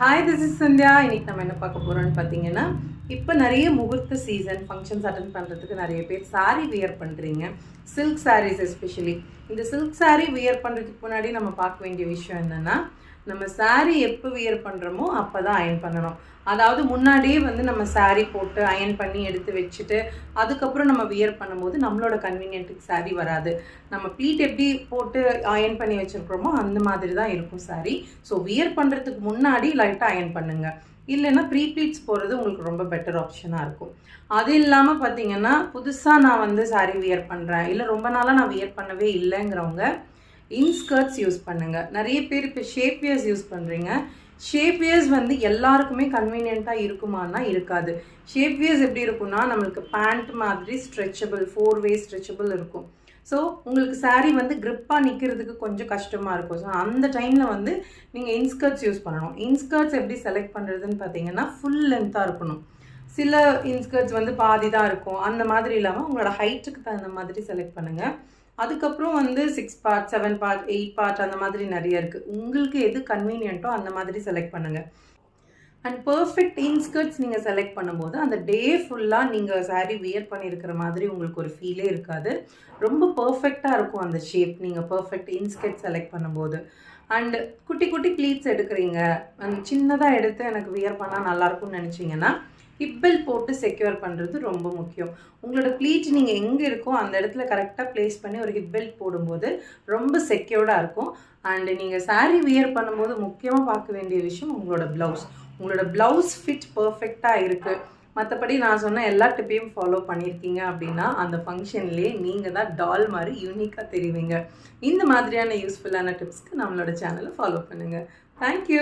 Hi this is Sandhya இன்னைக்கு நம்ம என்ன பார்க்க போகிறோம்னு பார்த்தீங்கன்னா இப்போ நிறைய முகூர்த்த சீசன் ஃபங்க்ஷன்ஸ் அட்டன் பண்ணுறதுக்கு நிறைய பேர் saree வியர் பண்ணுறீங்க சில்க் சாரீஸ் எஸ்பெஷலி இந்த சில்க் சாரீ வியர் பண்ணுறதுக்கு முன்னாடி நம்ம பார்க்க வேண்டிய விஷயம் என்னென்னா நம்ம சாரீ எப்போ வியர் பண்ணுறோமோ அப்போ தான் அயன் பண்ணணும். அதாவது முன்னாடியே வந்து நம்ம சாரீ போட்டு அயன் பண்ணி எடுத்து வச்சுட்டு அதுக்கப்புறம் நம்ம வியர் பண்ணும்போது நம்மளோட கன்வீனியன்ட்டுக்கு சாரீ வராது. நம்ம ப்ளீட் எப்படி போட்டு அயன் பண்ணி வச்சுருக்கிறோமோ அந்த மாதிரி தான் இருக்கும் சாரீ ஸோ வியர் பண்ணுறதுக்கு முன்னாடி லைட்டாக அயன் பண்ணுங்கள் இல்லைன்னா ப்ரீ ப்ளீட்ஸ் போகிறது உங்களுக்கு ரொம்ப பெட்டர் ஆப்ஷனாக இருக்கும். அது இல்லாமல் பார்த்தீங்கன்னா புதுசாக நான் வந்து சாரீ வியர் பண்ணுறேன் இல்லை ரொம்ப நாளாக நான் வியர் பண்ணவே இல்லைங்கிறவங்க இன்ஸ்கர்ட்ஸ் யூஸ் பண்ணுங்கள் நிறைய பேர் இப்போ ஷேப்வியர்ஸ் யூஸ் பண்ணுறீங்க ஷேப்வியர்ஸ் வந்து எல்லாருக்குமே கன்வீனியண்ட்டாக இருக்குமானா இருக்காது. ஷேப்வியர்ஸ் எப்படி இருக்கும்னா நம்மளுக்கு பேண்ட் மாதிரி ஸ்ட்ரெச்சபிள் ஃபோர் வே ஸ்ட்ரெச்சபிள் இருக்கும். ஸோ உங்களுக்கு சாரீ வந்து க்ரிப்பாக நிற்கிறதுக்கு கொஞ்சம் கஷ்டமாக இருக்கும். ஸோ அந்த டைமில் வந்து நீங்கள் இன்ஸ்கர்ட்ஸ் யூஸ் பண்ணணும். இன்ஸ்கர்ட்ஸ் எப்படி செலக்ட் பண்ணுறதுன்னு பார்த்தீங்கன்னா ஃபுல் லென்த்தாக இருக்கணும். சில இன்ஸ்கர்ட்ஸ் வந்து பாதி தான் இருக்கும். அந்த மாதிரி இல்லாமல் உங்களோட ஹைட்டுக்கு தகுந்த மாதிரி செலக்ட் பண்ணுங்கள் அதுக்கப்புறம் வந்து six part seven part eight part அந்த மாதிரி நிறைய இருக்குது உங்களுக்கு எது கன்வீனியன்ட்டோ அந்த மாதிரி செலக்ட் பண்ணுங்கள் அண்ட் பர்ஃபெக்ட் இன்ஸ்கர்ட்ஸ் நீங்கள் செலக்ட் பண்ணும்போது அந்த டே ஃபுல்லாக நீங்கள் saree வியர் பண்ணியிருக்கிற மாதிரி உங்களுக்கு ஒரு ஃபீலே இருக்காது. ரொம்ப பர்ஃபெக்டாக இருக்கும் அந்த ஷேப் நீங்கள் பர்ஃபெக்ட் இன்ஸ்கர்ட் செலக்ட் பண்ணும்போது. அண்ட் குட்டி குட்டி ப்ளீட்ஸ் எடுக்கிறீங்க. அந்த சின்னதாக எடுத்து எனக்கு வியர் பண்ணால் நல்லாயிருக்கும்னு நினச்சிங்கன்னா ஹிப்பல் போட்டு செக்யூர் பண்ணுறது ரொம்ப முக்கியம். உங்களோட ப்ளீட் நீங்கள் எங்கே இருக்கோ அந்த இடத்துல கரெக்டாக ப்ளேஸ் பண்ணி ஒரு ஹிப்பல் போடும்போது ரொம்ப செக்யூர்டாக இருக்கும். அண்டு நீங்கள் சாரீ வியர் பண்ணும்போது முக்கியமாக பார்க்க வேண்டிய விஷயம் உங்களோட ப்ளவுஸ் உங்களோட ப்ளவுஸ் ஃபிட் பர்ஃபெக்டாக இருக்குது மற்றபடி நான் சொன்ன எல்லா டிப்பையும் ஃபாலோ பண்ணியிருக்கீங்க அப்படின்னா அந்த ஃபங்க்ஷன்லேயே நீங்கள் தான் டால் மாதிரி யூனிக்காக தெரிவிங்க. இந்த மாதிரியான யூஸ்ஃபுல்லான டிப்ஸ்க்கு நம்மளோட சேனலை ஃபாலோ பண்ணுங்கள் தேங்க்யூ